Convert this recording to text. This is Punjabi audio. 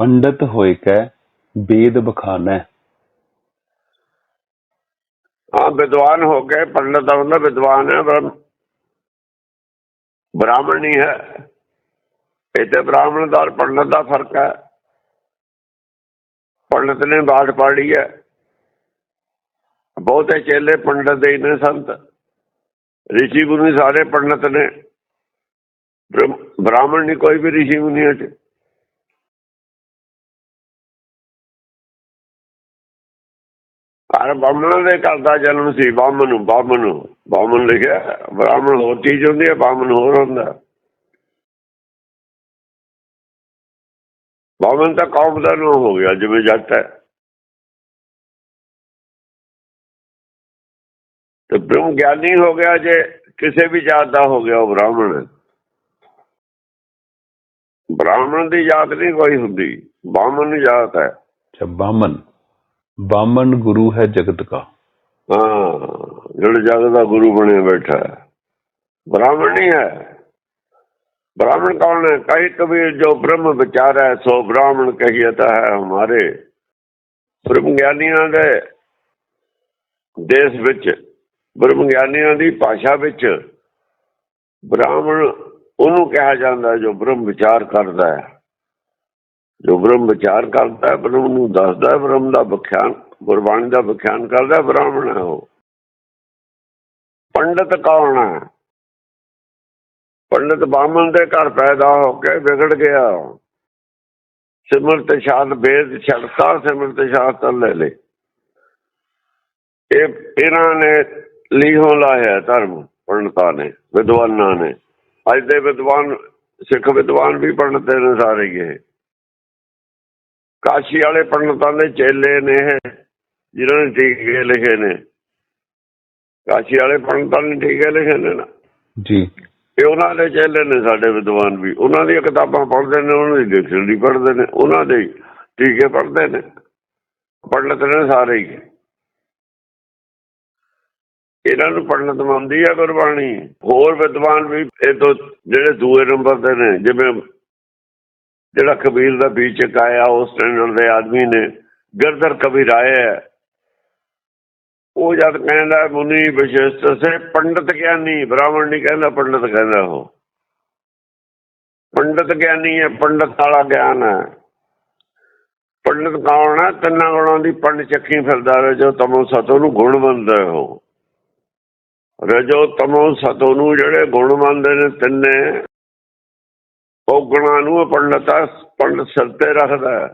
ਪੰਡਤ ਹੋਏ ਕੈ ਵੇਦ ਬਖਾਨੈ। ਹਾਂ ਵਿਦਵਾਨ ਹੋ ਕੇ ਪੰਡਤ ਦਾ ਮਤਲਬ ਵਿਦਵਾਨ ਹੈ, ਬ੍ਰਹਮ ਬ੍ਰਾਹਮਣ ਨਹੀਂ ਹੈ। ਇਹ ਤੇ ਬ੍ਰਾਹਮਣ ਦਾ ਔਰ ਪੰਡਤ ਦਾ ਫ਼ਰਕ ਹੈ। ਪੰਡਤ ਨੇ ਬਾਟ ਪਾੜੀ ਹੈ। ਬਹੁਤੇ ਚੇਲੇ ਪੰਡਤ ਦੇ ਹੀ ਨੇ ਸੰਤ। ਰਿਸ਼ੀ ਗੁਰੂ ਸਾਰੇ ਪੰਡਤ ਨੇ। ਬ੍ਰਾਹਮਣ ਨਹੀਂ ਕੋਈ ਵੀ ਰਿਸ਼ੀ ਮੁਨੀਆਂ ਚ। ਹਰ ਬਾਹਮਣ ਦੇ ਘਰ ਦਾ ਜਨਮ ਸੀ, ਬਾਹਮਣ ਨੂੰ ਬਾਹਮਣ ਬਾਹਮਣ ਲਿਖਿਆ, ਬ੍ਰਾਹਮਣ ਹੋਰ ਚੀਜ਼ ਹੁੰਦੀ ਹੈ, ਬਾਹਮਣ ਹੋਰ ਹੁੰਦਾ। ਬਾਹਮਣ ਤਾਂ ਕੌਮ ਦਾ ਨੂੰ ਹੋ ਗਿਆ, ਜਿਵੇਂ ਜੱਟ ਹੈ। ਤੇ ਬ੍ਰਹਮ ਗਿਆਨੀ ਹੋ ਗਿਆ ਜੇ, ਕਿਸੇ ਵੀ ਜਾਤ ਦਾ ਹੋ ਗਿਆ ਉਹ ਬ੍ਰਾਹਮਣ। ਹੈ ਬ੍ਰਾਹਮਣ ਦੀ ਜਾਤ ਨਹੀਂ ਕੋਈ ਹੁੰਦੀ, ਬਾਹਮਣ ਦੀ ਜਾਤ ਹੈ। ਅੱਛਾ ਬਾਮਨ ਬਾਮਨ ਗੁਰੂ ਹੈ ਜਗਤ ਕਾ। ਹਾਂ, ਜਿਹੜਾ ਜਗਤ ਦਾ ਗੁਰੂ ਬਣਿਆ ਬੈਠਾ ਹੈ। ਬ੍ਰਾਹਮਣ ਨਹੀਂ ਹੈ। ਬ੍ਰਾਹਮਣ ਕੌਣ ਹੈ? ਕਹੀ ਕਬੀਰ ਜੋ ਬ੍ਰਹਮ ਵਿਚਾਰ ਹੈ ਸੋ ਬ੍ਰਾਹਮਣ ਕਹੀਤਾ ਹੈ ਹਮਾਰੇ। ਬ੍ਰਹਮ ਗਿਆਨੀਆਂ ਦੇ ਦੇਸ਼ ਵਿੱਚ, ਬ੍ਰਹਮ ਗਿਆਨੀਆਂ ਦੀ ਭਾਸ਼ਾ ਵਿੱਚ ਬ੍ਰਾਹਮਣ ਉਹਨੂੰ ਕਿਹਾ ਜਾਂਦਾ ਜੋ ਬ੍ਰਹਮ ਵਿਚਾਰ ਕਰਦਾ ਹੈ। ਜੋ ਬ੍ਰਹਮ ਵਿਚਾਰ ਕਰਦਾ ਬ੍ਰਹਮ ਨੂੰ ਦੱਸਦਾ ਬ੍ਰਹਮ ਦਾ ਵਿਖਿਆਨ, ਗੁਰਬਾਣੀ ਦਾ ਵਿਖਿਆਨ ਕਰਦਾ ਬ੍ਰਾਹਮਣ ਹੈ ਉਹ। ਪੰਡਤ ਕੌਣ ਹੈ? ਪੰਡਤ ਬਾਹਮਣ ਦੇ ਘਰ ਪੈਦਾ ਹੋ ਕੇ ਵਿਗੜ ਗਿਆ। ਸਿਮਰਤ ਸ਼ਾਦ ਬੇਦ ਛੜਤਾ ਸਿਮਰਤ ਸ਼ਾਸਤਰ ਲੈ ਲੈ ਇਹ ਇਹਨਾਂ ਨੇ ਲੀਹੋਂ ਲਾਇਆ ਧਰਮ, ਪੰਡਤਾਂ ਨੇ, ਵਿਦਵਾਨਾਂ ਨੇ। ਅੱਜ ਦੇ ਵਿਦਵਾਨ, ਸਿੱਖ ਵਿਦਵਾਨ ਵੀ ਪੰਡਤ ਨੇ ਸਾਰੇ ਇਹ। ਕਾਸ਼ੀ ਵਾਲੇ ਪੰਡਤਾਂ ਦੇ ਚੇਲੇ ਨੇ ਜਿਨ੍ਹਾਂ ਨੇ ਟੀਕੇ ਲਿਖੇ ਨੇ। ਕਾਸ਼ੀ ਵਾਲੇ ਪੰਡਤਾਂ ਨੇ ਟੀਕੇ ਲਿਖੇ ਨੇ ਨਾ। ਜੀ। ਇਹ ਉਹਨਾਂ ਦੇ ਚੇਲੇ ਨੇ ਸਾਡੇ ਵਿਦਵਾਨ ਵੀ। ਉਹਨਾਂ ਦੀਆਂ ਕਿਤਾਬਾਂ ਪੜ੍ਹਦੇ ਨੇ ਉਹਨਾਂ ਦੀ ਡਿਕਸ਼ਨਰੀ ਪੜ੍ਹਦੇ ਨੇ ਉਹਨਾਂ ਦੇ ਟੀਕੇ ਪੜ੍ਹਦੇ ਨੇ। ਪੰਡਤ ਨੇ ਸਾਰੇ ਹੀ। ਇਹਨਾਂ ਨੂੰ ਪੰਡਤ ਮੰਨਦੀ ਹੈ ਗੁਰਬਾਣੀ। ਹੋਰ ਵਿਦਵਾਨ ਵੀ ਇਹ ਤੋਂ ਜਿਹੜੇ ਦੂਏ ਨੰਬਰ ਦੇ ਨੇ ਜਿਵੇਂ ਜਿਹੜਾ ਕਬੀਰ ਦਾ ਬੀਚ ਕਾਇਆ ਉਸ ਸਟੈਂਡਰਡ ਦੇ ਆਦਮੀ ਨੇ ਗਿਰਦਰ ਕਬੀਰ ਆਏ ਹੈ। ਉਹ ਜਦ ਕਹਿੰਦਾ, ਮੁਨੀ ਵਿਸ਼ੇਸ਼ਤ ਸੇ ਪੰਡਤ ਗਿਆਨੀ। ਬ੍ਰਾਹਮਣ ਨਹੀਂ ਕਹਿੰਦਾ, ਪੰਡਤ ਕਹਿੰਦਾ ਉਹ। ਪੰਡਤ ਗਿਆਨੀ ਹੈ, ਪੰਡਤ ਵਾਲਾ ਗਿਆਨ ਹੈ। ਪੰਡਤ ਕੌਣ ਹੈ? ਤਿੰਨਾਂ ਗੁਣਾਂ ਦੀ ਪੰਡ ਚੱਕੀ ਫਿਰਦਾ ਰਜੋ ਤਮੋ ਸਤੋ ਨੂੰ ਗੁਣ ਮੰਨਦਾ ਉਹ। ਰਜੋ ਤਮੋ ਸਤੋ ਨੂੰ ਜਿਹੜੇ ਗੁਣ ਮੰਨਦੇ ਨੇ ਤਿੰਨੇ ਉਹ ਗੁਣਾਂ ਨੂੰ ਪੰਡਤਾ ਪੰਡਤ ਸਿਰ ਤੇ ਰੱਖਦਾ ਹੈ।